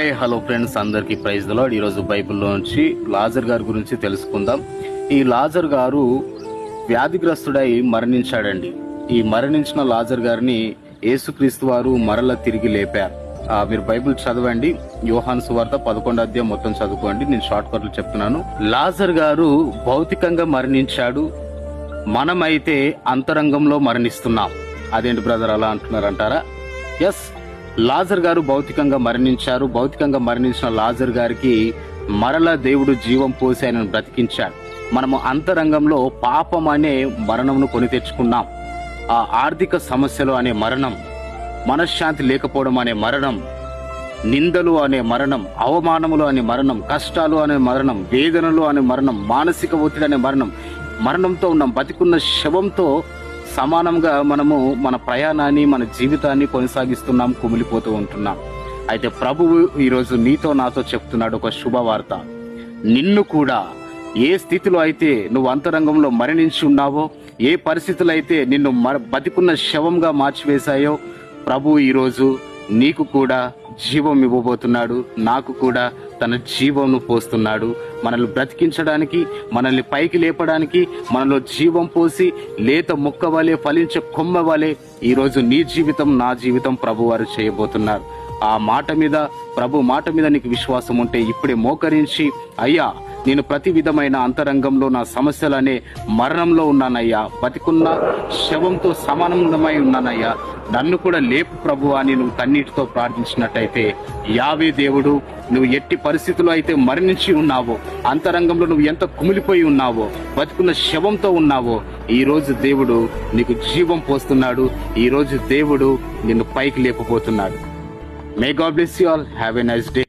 Hi hello friends అందరికి praise the Lord ఈరోజు బైబిల్లో నుంచి లాజర్ గారి గురించి తెలుసుకుందాం. ఈ లాజర్ గారు వ్యాధిగ్రస్తుడై మరణించాడండి. ఈ మరణించిన లాజర్ గారిని యేసుక్రీస్తు వారు మరల తిరిగి లేపారు. మీరు బైబిల్ చదవండి. యోహాన్ సువార్త పదకొండు అధ్యాయం మొత్తం చదువుకోండి. నేను షార్ట్ కట్లు చెప్తున్నాను. లాజర్ గారు భౌతికంగా మరణించాడు. మనమైతే అంతరంగంలో మరణిస్తున్నాం. అదేంటి బ్రదర్ అలా అంటున్నారంటారా? ఎస్ లాజర్ గారు భౌతికంగా మరణించారు. భౌతికంగా మరణించిన లాజర్ గారికి మరల దేవుడు జీవం పోసి ఆయనను బ్రతికించాడు. మనము అంతరంగంలో పాపం అనే మరణమును కొని తెచ్చుకున్నాం. ఆ ఆర్థిక సమస్యలు అనే మరణం మనశ్శాంతి లేకపోవడం అనే మరణం నిందలు అనే మరణం అవమానములు అనే మరణం కష్టాలు అనే మరణం వేదనలు అనే మరణం మానసిక ఒత్తిడి అనే మరణం మరణంతో ఉన్నాం. బతికున్న శవంతో సమానంగా మనము మన ప్రయాణాన్ని మన జీవితాన్ని కొనసాగిస్తున్నాం కుమిలిపోతూ ఉంటున్నాం. అయితే ప్రభువు ఈరోజు నీతో నాతో చెప్తున్నాడు ఒక శుభవార్త. నిన్ను కూడా ఏ స్థితిలో అయితే నువ్వు అంతరంగంలో మరణించి ఉన్నావో ఏ పరిస్థితులు అయితే నిన్ను మర- బతికున్న శవంగా మార్చివేశాయో ప్రభు ఈరోజు నీకు కూడా జీవం ఇవ్వబోతున్నాడు నాకు కూడా తన జీవంను పోస్తున్నాడు. మనల్ని బ్రతికించడానికి మనల్ని పైకి లేపడానికి మనలో జీవం పోసి లేత ముక్క వలె ఫలించే కొమ్మ వలె ఈరోజు నీ జీవితం నా జీవితం ప్రభువారు చేయబోతున్నారు. ఆ మాట మీద ప్రభు మాట మీద నీకు విశ్వాసం ఉంటే ఇప్పుడే మోకరించి అయ్యా నేను ప్రతి విధమైన అంతరంగంలో నా సమస్యలనే మరణంలో ఉన్నానయ్యా. బతికున్న శవంతో సమానమై ఉన్నానయ్యా. నన్ను కూడా లేపు ప్రభు అని నువ్వు కన్నీటితో ప్రార్థించినట్టయితే యావే దేవుడు నువ్వు ఎట్టి పరిస్థితుల్లో అయితే మరణించి ఉన్నావో అంతరంగంలో నువ్వు ఎంత కుమిలిపోయి ఉన్నావో బతుకున్న శవంతో ఉన్నావో ఈ రోజు దేవుడు నీకు జీవం పోస్తున్నాడు. ఈ రోజు దేవుడు నిన్ను పైకి లేపబోతున్నాడు may God bless you all have a nice day